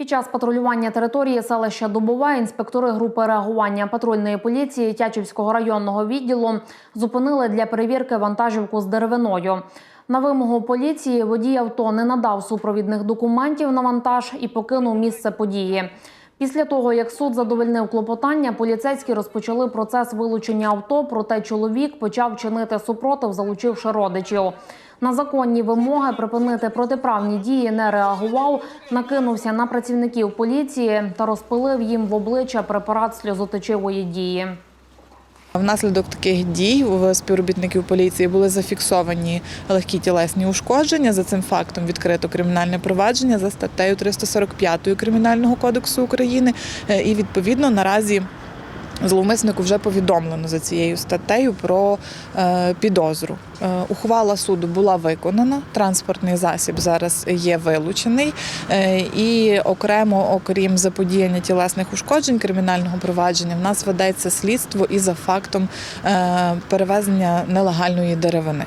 Під час патрулювання території селища Дубова інспектори групи реагування патрульної поліції Тячівського районного відділу зупинили для перевірки вантажівку з деревиною. На вимогу поліції водій авто не надав супровідних документів на вантаж і покинув місце події. Після того, як суд задовольнив клопотання, поліцейські розпочали процес вилучення авто, проте чоловік почав чинити супротив, залучивши родичів. На законні вимоги припинити протиправні дії не реагував, накинувся на працівників поліції та розпилив їм в обличчя препарат сльозоточивої дії. Внаслідок таких дій у співробітників поліції були зафіксовані легкі тілесні ушкодження. За цим фактом відкрито кримінальне провадження за статтею 345 Кримінального кодексу України. Е, І відповідно наразі зловмиснику вже повідомлено за цією статтею про е, підозру. Е, ухвала суду була виконана. Транспортний засіб зараз є вилучений. Е, і окремо, окрім заподіяння тілесних ушкоджень кримінального провадження, в нас ведеться слідство і за фактом перевезення нелегальної деревини.